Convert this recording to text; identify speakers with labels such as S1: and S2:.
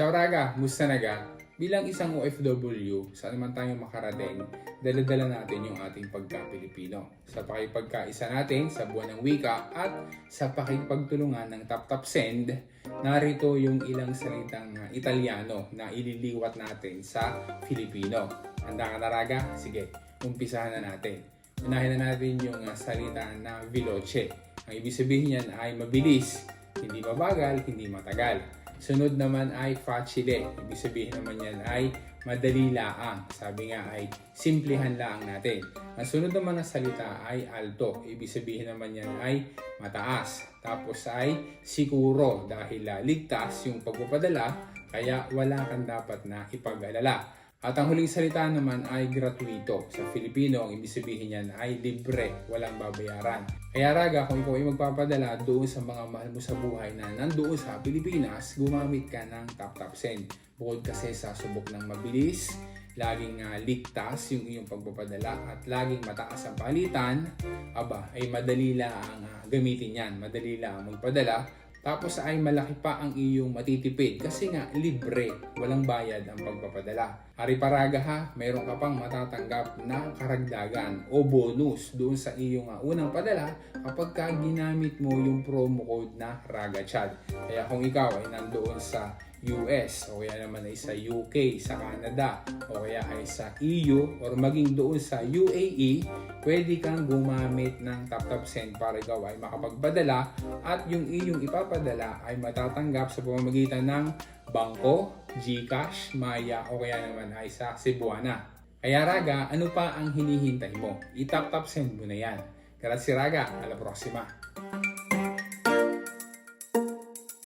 S1: Ciao Raga, musta naga? Bilang isang OFW, saan man tayo makarating, daladala natin yung ating pagka-Pilipino. Sa pakipagkaisa natin sa buwan ng wika at sa pakipagtulungan ng Tap Tap Send, narito yung ilang salitang uh, Italiano na ililiwat natin sa Filipino. Handa ka na Raga? Sige, umpisahan na natin. Unahin na natin yung uh, salita na veloce. Ang ibig sabihin niyan ay mabilis, hindi mabagal, hindi matagal. Sunod naman ay facile. Ibig sabihin naman yan ay madali laang. Sabi nga ay simplihan laang natin. Ang sunod naman na salita ay alto. Ibig sabihin naman yan ay mataas. Tapos ay siguro dahil ah, ligtas yung pagpapadala kaya wala kang dapat na ipag-alala. At ang huling salita naman ay gratuito. Sa Filipino, ang ibig sabihin niyan ay libre, walang babayaran. Kaya raga, kung ikaw ay magpapadala doon sa mga mahal mo sa buhay na nandoon sa Pilipinas, gumamit ka ng Tap Tap Send. Bukod kasi sa subok ng mabilis, laging ah, ligtas yung iyong pagpapadala at laging mataas ang palitan, aba, ay madali lang ang gamitin yan. Madali lang ang magpadala tapos ay malaki pa ang iyong matitipid kasi nga libre, walang bayad ang pagpapadala. Ari paraga ha, mayroon ka pang matatanggap na karagdagan o bonus doon sa iyong uh, unang padala kapag ka ginamit mo yung promo code na RagaChad. Kaya kung ikaw ay nandoon sa US o kaya naman ay sa UK, sa Canada o kaya ay sa EU or maging doon sa UAE, pwede kang gumamit ng TapTap Send para ikaw ay makapagpadala at yung iyong ipapadala ay matatanggap sa pamamagitan ng Bangko, Gcash, Maya o kaya naman ay sa Cebuana. Kaya Raga, ano pa ang hinihintay mo? I-tap-tap send mo na yan. Grazie Raga, alla prossima!